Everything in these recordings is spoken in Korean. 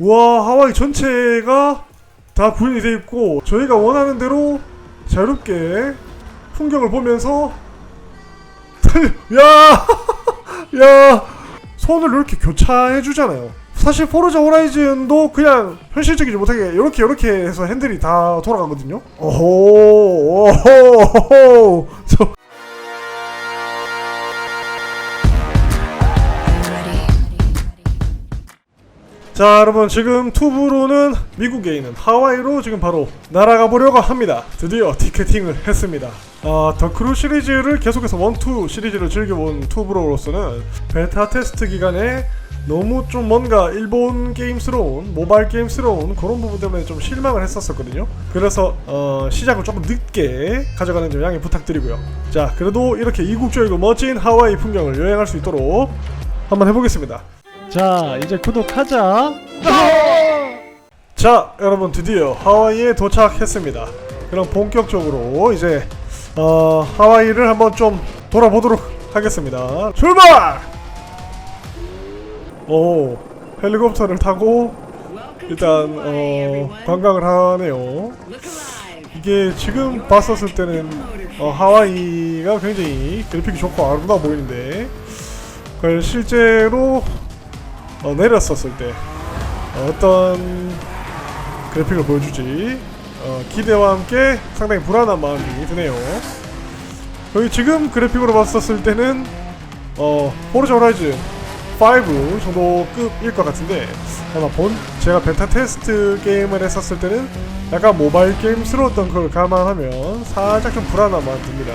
와 하와이 전체가 다 구현이 돼 있고 저희가 원하는 대로 자유롭게 풍경을 보면서 야! 야! 손을 이렇게 교차해 주잖아요. 사실 포르자 호라이즌도 그냥 현실적이지 못하게 이렇게 이렇게 해서 핸들이 다 돌아가거든요. 오호, 오호, 저 자 여러분 지금 투브로는 미국에 있는 하와이로 지금 바로 날아가 보려고 합니다. 드디어 티켓팅을 했습니다. 아, 더 크루 시리즈를 계속해서 원투 시리즈를 즐겨본 투브로로서는 베타 테스트 기간에 너무 좀 뭔가 일본 게임스러운 모바일 게임스러운 그런 부분 때문에 좀 실망을 했었었거든요. 그래서 어, 시작을 조금 늦게 가져가는 점 양해 부탁드리고요. 자 그래도 이렇게 이국적이고 멋진 하와이 풍경을 여행할 수 있도록 한번 해보겠습니다 자 이제 구독하자. 자 여러분 드디어 하와이에 도착했습니다. 그럼 본격적으로 이제 어, 하와이를 한번 좀 돌아보도록 하겠습니다. 출발! 오 헬리콥터를 타고 일단 어, 관광을 하네요. 이게 지금 봤었을 때는 어, 하와이가 굉장히 그래픽이 좋고 아름다워 보이는데 실제로 어, 내렸었을 때 어떤 그래픽을 보여주지 어, 기대와 함께 상당히 불안한 마음이 드네요. 거의 지금 그래픽으로 봤었을 때는 어, 포르자 호라이즌 5 정도 급일 것 같은데 아마 본 제가 베타 테스트 게임을 했었을 때는 약간 모바일 게임스러웠던 걸 감안하면 살짝 좀 불안한 마음 듭니다.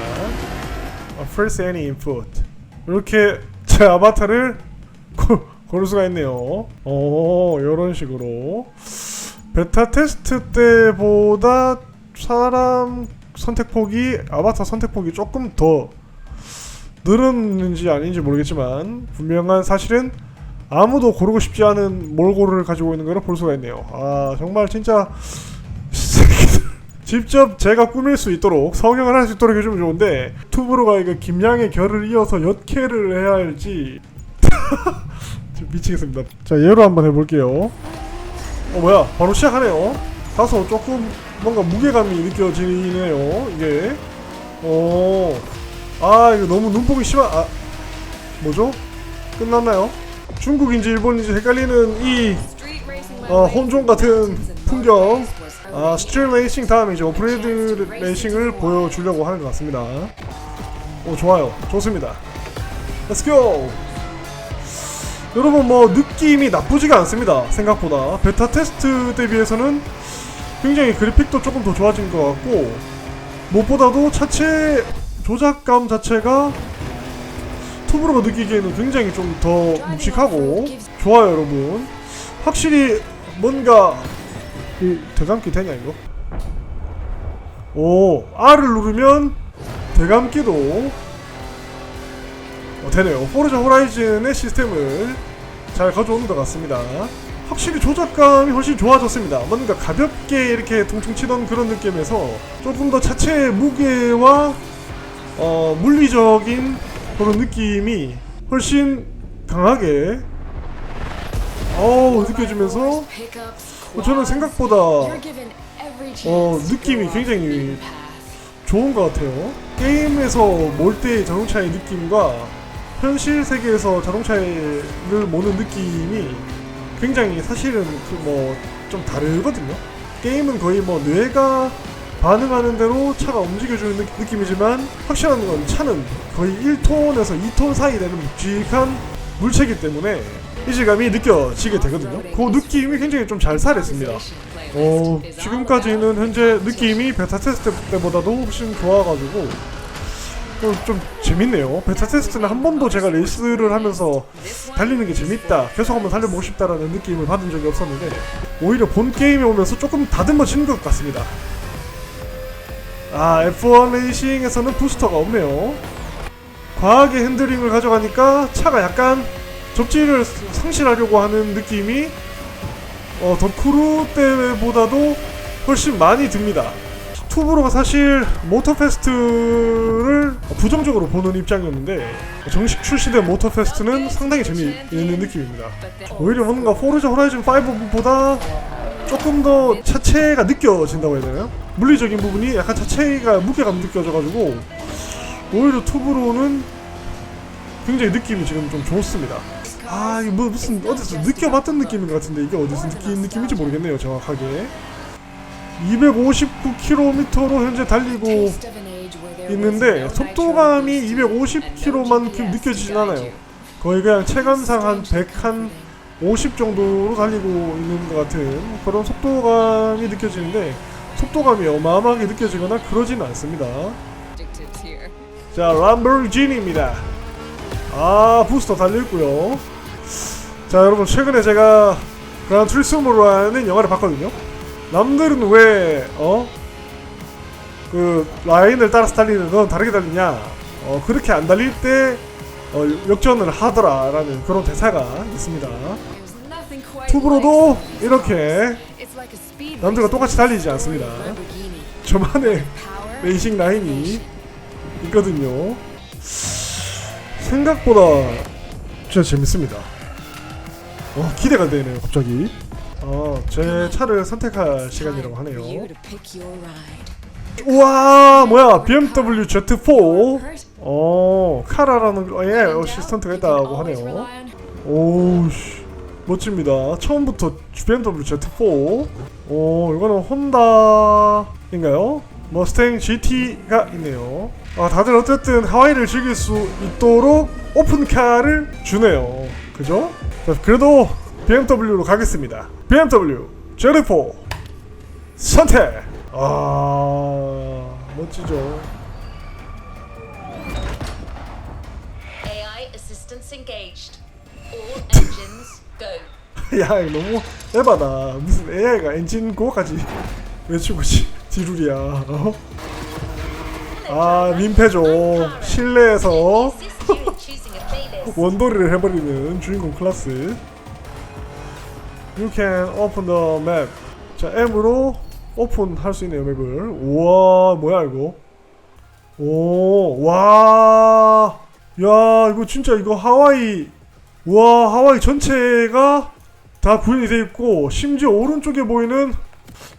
어, First any input 이렇게 제 아바타를 고, 고를 수가 있네요. 어, 이런 식으로 베타 테스트 때보다 사람 선택폭이 아바타 선택폭이 조금 더 늘었는지 아닌지 모르겠지만 분명한 사실은 아무도 고르고 싶지 않은 몰골을 가지고 있는 걸 볼 수가 있네요. 아 정말 진짜 직접 제가 꾸밀 수 있도록 성형을 할 수 있도록 해주면 좋은데 투브로가 이거 김양의 결을 이어서 엿캐를 해야 할지 좀 미치겠습니다. 자 얘로 한번 해볼게요. 어 뭐야 바로 시작하네요. 다소 조금 뭔가 무게감이 느껴지네요. 이게 어 아 이거 너무 눈뽕이 심한 아 뭐죠? 끝났나요? 중국인지 일본인지 헷갈리는 이 어, 혼종 같은 풍경. 아, 스트림 레이싱 다음에 이제 오프레이드 레이싱을 보여주려고 하는 것 같습니다. 오, 좋아요. 좋습니다. Let's go! 여러분, 뭐, 느낌이 나쁘지가 않습니다. 생각보다. 베타 테스트 때 비해서는 굉장히 그래픽도 조금 더 좋아진 것 같고, 무엇보다도 차체 조작감 자체가 투브로가 느끼기에는 굉장히 좀 더 묵직하고, 좋아요, 여러분. 확실히 뭔가 이 대감기 되냐 이거? 오 R을 누르면 대감기도 어, 되네요. 포르자 호라이즌의 시스템을 잘 가져오는 것 같습니다. 확실히 조작감이 훨씬 좋아졌습니다. 뭔가 가볍게 이렇게 퉁퉁 치던 그런 느낌에서 조금 더 차체의 무게와 어, 물리적인 그런 느낌이 훨씬 강하게 어우 느껴지면서 어, 저는 생각보다 어, 느낌이 굉장히 좋은 것 같아요. 게임에서 몰 때의 자동차의 느낌과 현실 세계에서 자동차를 모는 느낌이 굉장히 사실은 그 뭐 좀 다르거든요. 게임은 거의 뭐 뇌가 반응하는 대로 차가 움직여주는 느, 느낌이지만 확실한 건 차는 거의 1톤에서 2톤 사이 되는 묵직한 물체이기 때문에 이질감이 느껴지게 되거든요. 그 느낌이 굉장히 좀 잘 살았습니다. 어, 지금까지는 현재 느낌이 베타 테스트 때보다도 훨씬 좋아가지고 어, 좀 재밌네요. 베타 테스트는 한 번도 제가 레이스를 하면서 달리는 게 재밌다, 계속 한번 달려보고 싶다라는 느낌을 받은 적이 없었는데 오히려 본 게임에 오면서 조금 다듬어진 것 같습니다. 아, F1 레이싱에서는 부스터가 없네요. 과하게 핸들링을 가져가니까 차가 약간 접지를 상실하려고 하는 느낌이 어, 더 크루 때보다도 훨씬 많이 듭니다. 투브로가 사실 모터페스트를 부정적으로 보는 입장이었는데 정식 출시된 모터페스트는 상당히 재미있는 느낌입니다. 오히려 뭔가 포르자 호라이즌 5보다 조금 더 차체가 느껴진다고 해야 되나요? 물리적인 부분이 약간 차체가 무게감 느껴져가지고 오히려 투브로는 굉장히 느낌이 지금 좀 좋습니다. 아 이거 뭐 무슨 어디서 느껴봤던 느낌인 것 같은데 이게 어디서 느낀 느낌인지 모르겠네요 정확하게 259km로 현재 달리고 있는데 속도감이 250km만큼 느껴지진 않아요. 거의 그냥 체감상 한 100, 한 50 정도로 달리고 있는 것 같은 그런 속도감이 느껴지는데 속도감이 어마어마하게 느껴지거나 그러지는 않습니다. 자 람보르기니입니다. 아 부스터 달려있고요. 자 여러분 최근에 제가 그란 트리스모라는 영화를 봤거든요 남들은 왜 어? 그 라인을 따라서 달리는 건 다르게 달리냐? 어 그렇게 안 달릴 때 어, 역전을 하더라라는 그런 대사가 있습니다. 투브로도 이렇게 남들과 똑같이 달리지 않습니다. 저만의 레이싱 라인이 있거든요. 생각보다 진짜 재밌습니다. 어, 기대가 되네요 갑자기 어, 제 차를 선택할 시간이라고 하네요. 우와 뭐야 BMW Z4 어 카라라는 예 어시스턴트가 있다고 하네요. 오우씨 멋집니다. 처음부터 BMW Z4 오 이거는 혼다인가요? 머스탱 GT가 있네요. 아 다들 어쨌든 하와이를 즐길 수 있도록 오픈카를 주네요. 그죠? 자, 그래도 BMW로 가겠습니다 BMW Z4 선택 아 멋지죠 AI assistance engaged. All engines go. 야 너무 에바다 무슨 AI가 엔진 고까지 외치고 지, 지룰이야 어? 아 민폐죠 실내에서. 원돌이를 해버리는 주인공 클래스 You can open the map. 자 M으로 오픈할 수 있네요 맵을. 우와 뭐야 이거? 오 와 야 이거 진짜 이거 하와이. 와 하와이 전체가 다 구현이 돼 있고 심지어 오른쪽에 보이는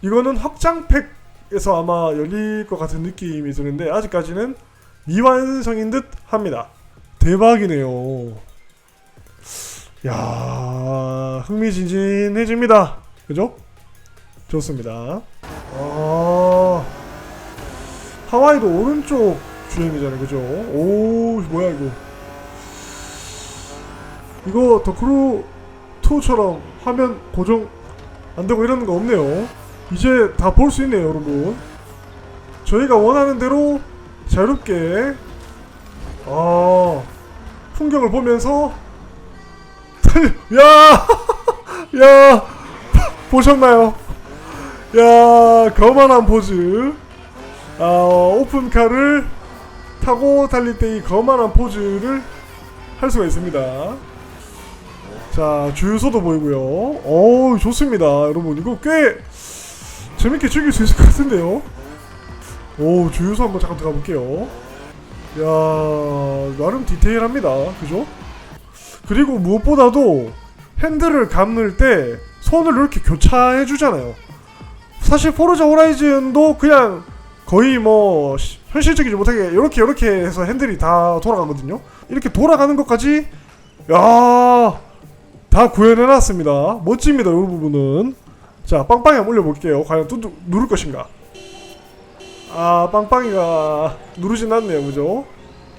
이거는 확장팩에서 아마 열릴 것 같은 느낌이 드는데 아직까지는 미완성인 듯 합니다. 대박이네요 야 흥미진진해집니다. 그죠? 좋습니다. 아 하와이도 오른쪽 주행이잖아요. 그죠? 오 뭐야 이거? 이거 더크루 2처럼 화면 고정 안 되고 이러는 거 없네요. 이제 다 볼 수 있네요 여러분. 저희가 원하는 대로 자유롭게 아 풍경을 보면서 야! 야! 보셨나요? 야 거만한 포즈 아 오픈카를 타고 달릴 때 이 거만한 포즈를 할 수가 있습니다 자 주유소도 보이고요 어우 좋습니다 여러분 이거 꽤 재밌게 즐길 수 있을 것 같은데요 오 주유소 한번 잠깐 들어가 볼게요 야 나름 디테일합니다 그죠? 그리고 무엇보다도 핸들을 감을 때 손을 이렇게 교차해 주잖아요. 사실 포르자 호라이즌도 그냥 거의 뭐 시- 현실적이지 못하게 이렇게 이렇게 해서 핸들이 다 돌아가거든요. 이렇게 돌아가는 것까지 야다 구현해 놨습니다. 멋집니다 이 부분은. 자 빵빵이 한번 올려볼게요. 과연 또 누를 것인가? 아 빵빵이가 누르진 않네요 그죠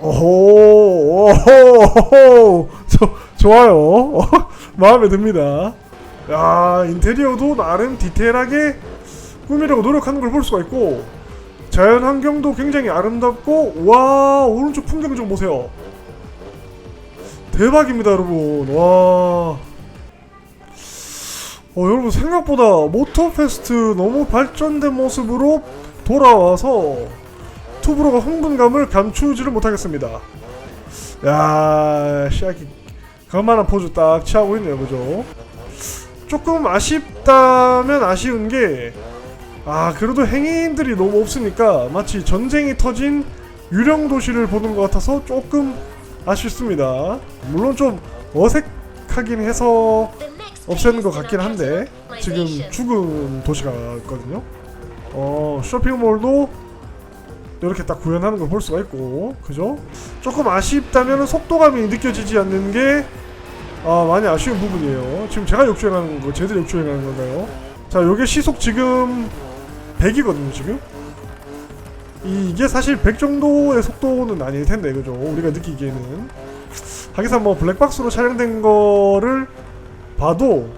오호 오호 저, 좋아요. 마음에 듭니다. 야 인테리어도 나름 디테일하게 꾸미려고 노력하는 걸 볼 수가 있고 자연 환경도 굉장히 아름답고 와 오른쪽 풍경 좀 보세요. 대박입니다 여러분. 와. 어, 여러분 생각보다 모터페스트 너무 발전된 모습으로 돌아와서 투브로가 흥분감을 감추지를 못하겠습니다. 야, 시아키 그만한 포즈 딱 취하고 있네요, 그죠? 조금 아쉽다면 아쉬운 게 아 그래도 행인들이 너무 없으니까 마치 전쟁이 터진 유령 도시를 보는 것 같아서 조금 아쉽습니다. 물론 좀 어색하긴 해서 없애는 것 같긴 한데 지금. 죽은 도시가 있거든요. 어 쇼핑몰도 이렇게 딱 구현하는 걸 볼 수가 있고 그죠? 조금 아쉽다면 속도감이 느껴지지 않는 게 아, 많이 아쉬운 부분이에요. 지금 제가 역주행하는 건가요? 쟤들이 역주행하는 건가요? 자, 요게 시속 지금 100이거든요, 지금. 이, 이게 사실 100 정도의 속도는 아닐 텐데, 그죠? 우리가 느끼기에는. 하기사 뭐 블랙박스로 촬영된 거를 봐도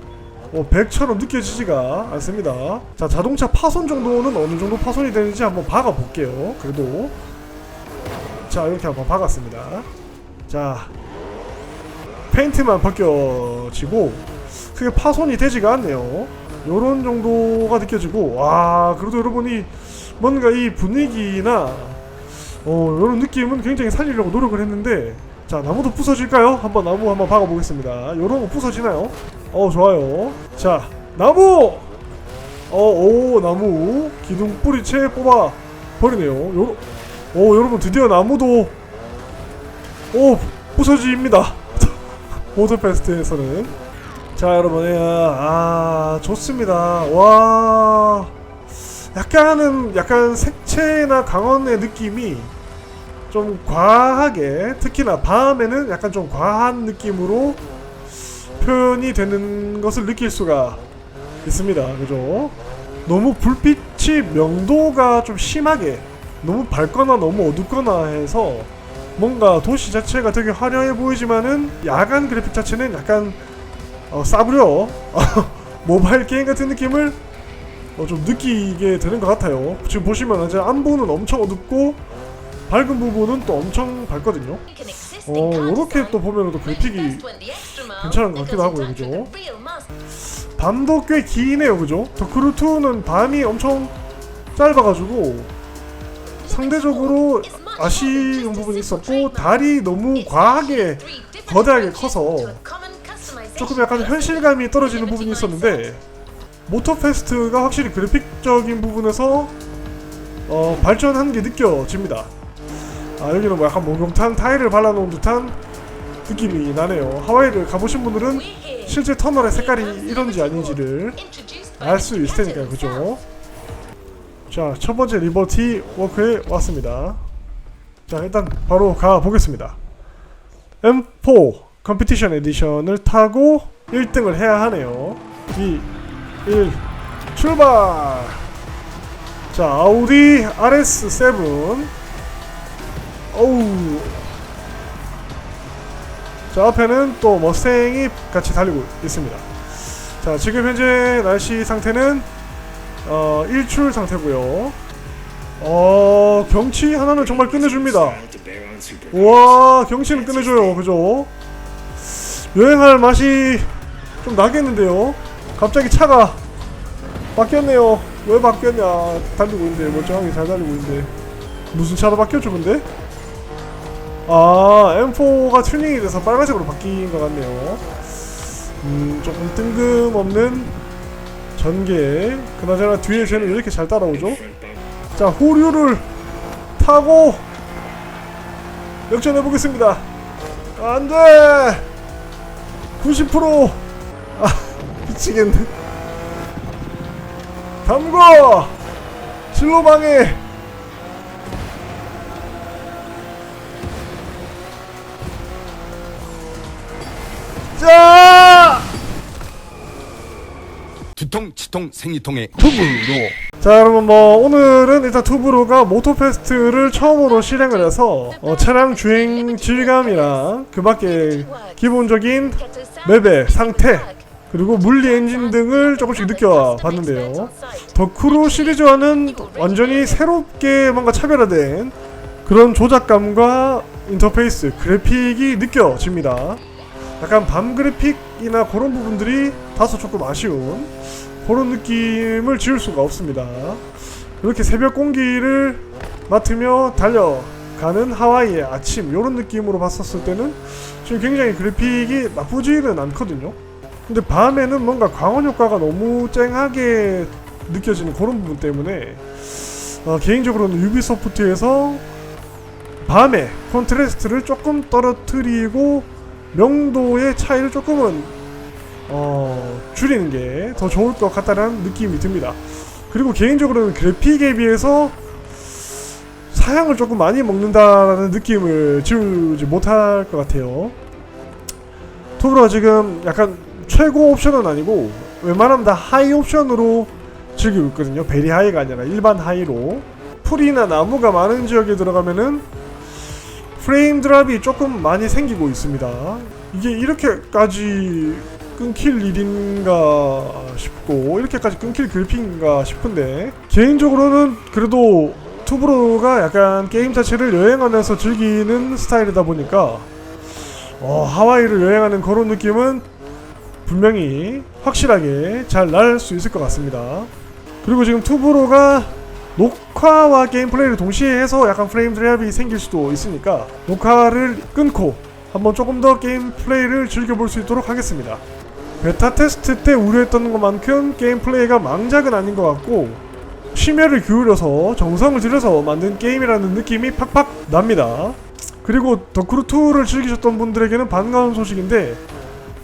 뭐 100처럼 느껴지지가 않습니다. 자, 자동차 파손 정도는 어느 정도 파손이 되는지 한번 박아 볼게요. 그래도. 자, 이렇게 한번 박았습니다. 자, 페인트만 벗겨지고 크게 파손이 되지가 않네요. 요런 정도가 느껴지고 와 그래도 여러분이 뭔가 이 분위기나 어 요런 느낌은 굉장히 살리려고 노력을 했는데 자 나무도 부서질까요? 한번 나무 한번 박아보겠습니다. 요런 거 부서지나요? 어 좋아요. 자 나무 어오 나무 기둥 뿌리채 뽑아 버리네요. 요, 오 여러분 드디어 나무도 오 부서집니다. 모드 페스트에서는 자 여러분 예, 아 좋습니다 와 약간은 약간 색채나 강원의 느낌이 좀 과하게 특히나 밤에는 약간 좀 과한 느낌으로 표현이 되는 것을 느낄 수가 있습니다 그죠 너무 불빛이 명도가 좀 심하게 너무 밝거나 너무 어둡거나 해서 뭔가 도시 자체가 되게 화려해 보이지만은 야간 그래픽 자체는 약간 어, 싸구려 모바일 게임 같은 느낌을 어, 좀 느끼게 되는 것 같아요. 지금 보시면 이제 안보는 엄청 어둡고 밝은 부분은 또 엄청 밝거든요. 어, design, 또 보면은 또 mile 괜찮은 것 같기도 하고요, 그죠? 밤도 꽤 기네요, 그죠? 더크루2는 밤이 엄청 짧아가지고 상대적으로 아쉬운 부분이 있었고 달이 너무 과하게 거대하게 커서 조금 약간 현실감이 떨어지는 부분이 있었는데 모터페스트가 확실히 그래픽적인 부분에서 어, 발전한 게 느껴집니다. 아 여기는 뭐 약간 목욕탕 타일을 발라놓은 듯한 느낌이 나네요. 하와이를 가보신 분들은 실제 터널의 색깔이 이런지 아닌지를 알 수 있을 테니까요, 그죠? 자, 첫 번째 리버티 워크에 왔습니다. 자, 일단 바로 가 보겠습니다. M4 컴피티션 에디션을 타고 1등을 해야 하네요. 2, 1, 출발! 자, 아우디 RS7. 어우. 자, 앞에는 또 머스탱이 같이 달리고 있습니다. 자, 지금 현재 날씨 상태는 어, 일출 상태고요. 어, 경치 하나는 정말 끝내줍니다. 와, 경치는 끝내줘요. 그죠? 여행할 맛이 좀 나겠는데요. 갑자기 차가 바뀌었네요. 왜 바뀌었냐? 달리고 있는데 멀쩡하게 잘 달리고 있는데 무슨 차로 바뀌었죠, 근데? 아, M4가 튜닝이 돼서 빨간색으로 바뀐 것 같네요. 음, 조금 뜬금없는 전개. 그나저나 뒤에 쟤는 왜 이렇게 잘 따라오죠? 자, 호류를 타고 역전해 보겠습니다. 안 돼! 90%! 아, 미치겠네. 담궈! 진로 방해! 두통, 치통, 생리통의 투브로. 자 여러분 뭐 오늘은 일단 투브로가 모토페스트를 처음으로 실행을 해서 어, 차량 주행 질감이랑 그 밖에 기본적인 맵의 상태 그리고 물리 엔진 등을 조금씩 느껴봤는데요. 더크루 시리즈와는 완전히 새롭게 뭔가 차별화된 그런 조작감과 인터페이스, 그래픽이 느껴집니다. 약간 밤 그래픽이나 그런 부분들이 다소 조금 아쉬운 그런 느낌을 지울 수가 없습니다. 이렇게 새벽 공기를 맡으며 달려가는 하와이의 아침 이런 느낌으로 봤었을 때는 지금 굉장히 그래픽이 나쁘지는 않거든요. 근데 밤에는 뭔가 광원 효과가 너무 쨍하게 느껴지는 그런 부분 때문에 어, 개인적으로는 유비소프트에서 밤에 컨트레스트를 조금 떨어뜨리고 명도의 차이를 조금은 어, 줄이는 게 더 좋을 것 같다는 느낌이 듭니다. 그리고 개인적으로는 그래픽에 비해서 사양을 조금 많이 먹는다라는 느낌을 지우지 못할 것 같아요. 투브로 지금 약간 최고 옵션은 아니고 웬만하면 다 하이 옵션으로 즐기고 있거든요. 베리 하이가 아니라 일반 하이로 풀이나 나무가 많은 지역에 들어가면은 프레임 드랍이 조금 많이 생기고 있습니다. 이게 이렇게까지 끊길 일인가 싶고 이렇게까지 끊길 그래픽인가 싶은데 개인적으로는 그래도 투브로가 약간 게임 자체를 여행하면서 즐기는 스타일이다 보니까 어, 하와이를 여행하는 그런 느낌은 분명히 확실하게 잘 날 수 있을 것 같습니다. 그리고 지금 투브로가 녹화와 게임 플레이를 동시에 해서 약간 프레임 드랍이 생길 수도 있으니까 녹화를 끊고 한번 조금 더 게임 플레이를 즐겨볼 수 있도록 하겠습니다. 베타 테스트 때 우려했던 것만큼 게임 플레이가 망작은 아닌 것 같고 심혈을 기울여서 정성을 들여서 만든 게임이라는 느낌이 팍팍 납니다. 그리고 더크루2를 즐기셨던 분들에게는 반가운 소식인데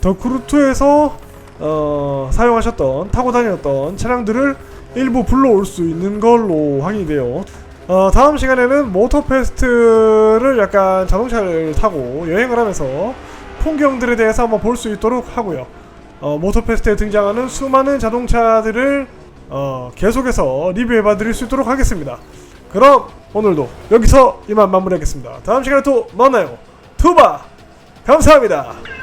더크루2에서 어, 사용하셨던 타고 다녔던 차량들을 일부 불러올 수 있는 걸로 확인이 돼요. 어, 다음 시간에는 모터페스트를 약간 자동차를 타고 여행을 하면서 풍경들에 대해서 한번 볼 수 있도록 하고요. 어, 모터페스트에 등장하는 수많은 자동차들을 어, 계속해서 리뷰해봐 드릴 수 있도록 하겠습니다. 그럼 오늘도 여기서 이만 마무리하겠습니다. 다음 시간에 또 만나요. 투바 감사합니다.